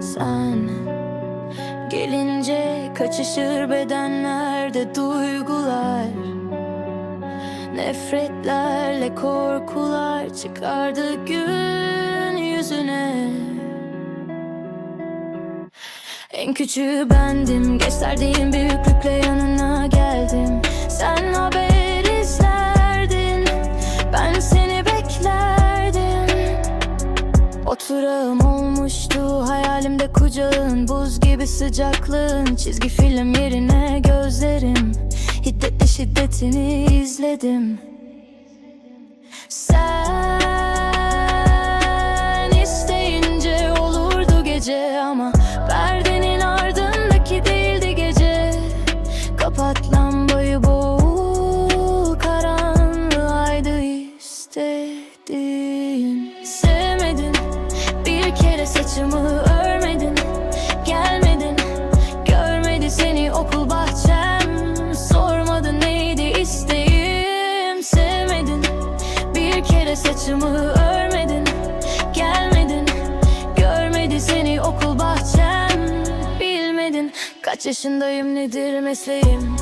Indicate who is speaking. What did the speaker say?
Speaker 1: Sen gelince kaçışır bedenlerde duygular. Nefretlerle korkular çıkardı gün yüzüne. En küçüğü bendim gösterdiğim büyüklükle yanına Oturağım olmuştu hayalimde kucağın Buz gibi sıcaklığın Çizgi film yerine gözlerim. Hiddetli şiddetini izledim saçımı örmedin Gelmedin. Görmedi seni okul bahçem. Sormadı neydi isteğim. Sevmedin. Bir kere saçımı örmedin Gelmedin. Görmedi seni okul bahçem. Bilmedin. Kaç yaşındayım nedir mesleğim